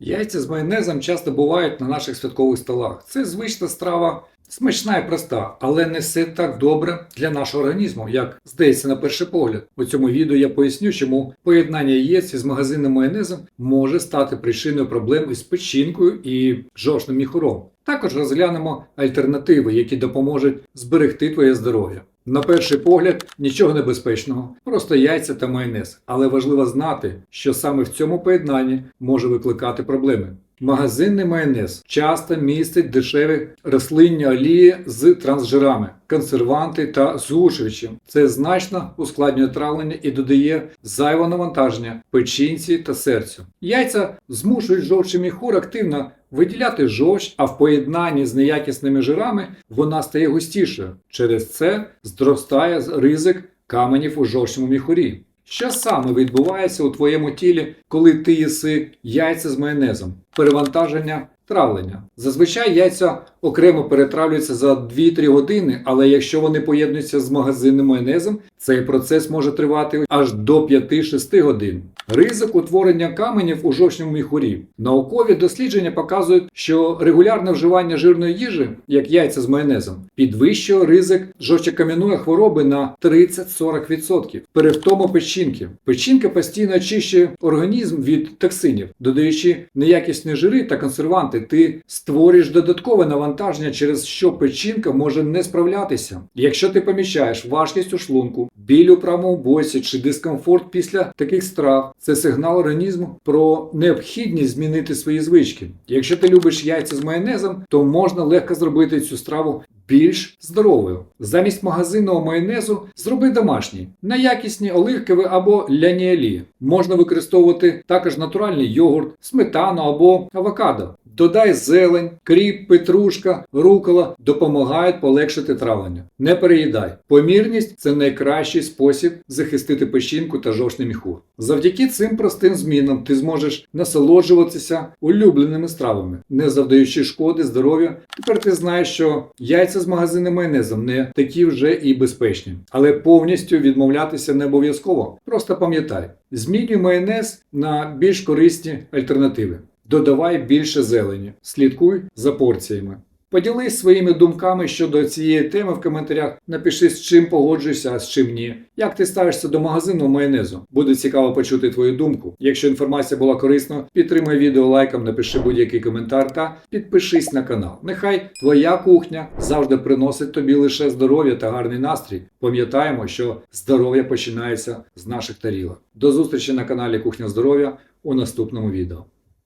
Яйця з майонезом часто бувають на наших святкових столах. Це звична страва, смачна і проста, але не все так добре для нашого організму, як здається на перший погляд. У цьому відео я поясню, чому поєднання яєць із магазинним майонезом може стати причиною проблем із печінкою і жовчним міхуром. Також розглянемо альтернативи, які допоможуть зберегти твоє здоров'я. На перший погляд нічого небезпечного, просто яйця та майонез. Але важливо знати, що саме в цьому поєднанні може викликати проблеми. Магазинний майонез часто містить дешеві рослинні олії з трансжирами, консерванти та згушувачем. Це значно ускладнює травлення і додає зайве навантаження печінці та серцю. Яйця змушують жовчий міхур активно виділяти жовч, а в поєднанні з неякісними жирами вона стає густішою. Через це зростає ризик каменів у жовчному міхурі. Що саме відбувається у твоєму тілі, коли ти їси яйця з майонезом? Перевантаження травлення. Зазвичай яйця окремо перетравлюються за 2-3 години, але якщо вони поєднуються з магазинним майонезом, цей процес може тривати аж до 5-6 годин. Ризик утворення каменів у жовчному міхурі. Наукові дослідження показують, що регулярне вживання жирної їжі, як яйця з майонезом, підвищує ризик жовчокам'яної хвороби на 30-40%. Перевтому печінки. Печінка постійно очищує організм від токсинів, додаючи неякісні жири та консерванти, ти створюєш додаткове навантаження, через що печінка може не справлятися. Якщо ти помічаєш важкість у шлунку, біль у правому боці чи дискомфорт після таких страв, це сигнал організму про необхідність змінити свої звички. Якщо ти любиш яйця з майонезом, то можна легко зробити цю страву більш здоровою. Замість магазинного майонезу зроби домашній, на якісні оливкові або ляніелі. Можна використовувати також натуральний йогурт, сметану або авокадо. Додай зелень, кріп, петрушка, рукола допомагають полегшити травлення. Не переїдай. Помірність це найкращий спосіб захистити печінку та жовчний міхур. Завдяки цим простим змінам ти зможеш насолоджуватися улюбленими стравами, не завдаючи шкоди здоров'ю. Тепер ти знаєш, що яйця з магазинним майонезом не такі вже і безпечні, але повністю відмовлятися не обов'язково. Просто пам'ятай, змінюй майонез на більш корисні альтернативи. Додавай більше зелені, слідкуй за порціями. Поділись своїми думками щодо цієї теми в коментарях. Напиши, з чим погоджуєшся, а з чим ні. Як ти ставишся до магазину майонезу? Буде цікаво почути твою думку. Якщо інформація була корисною, підтримай відео лайком, напиши будь-який коментар та підпишись на канал. Нехай твоя кухня завжди приносить тобі лише здоров'я та гарний настрій. Пам'ятаємо, що здоров'я починається з наших тарілок. До зустрічі на каналі Кухня Здоров'я у наступному відео.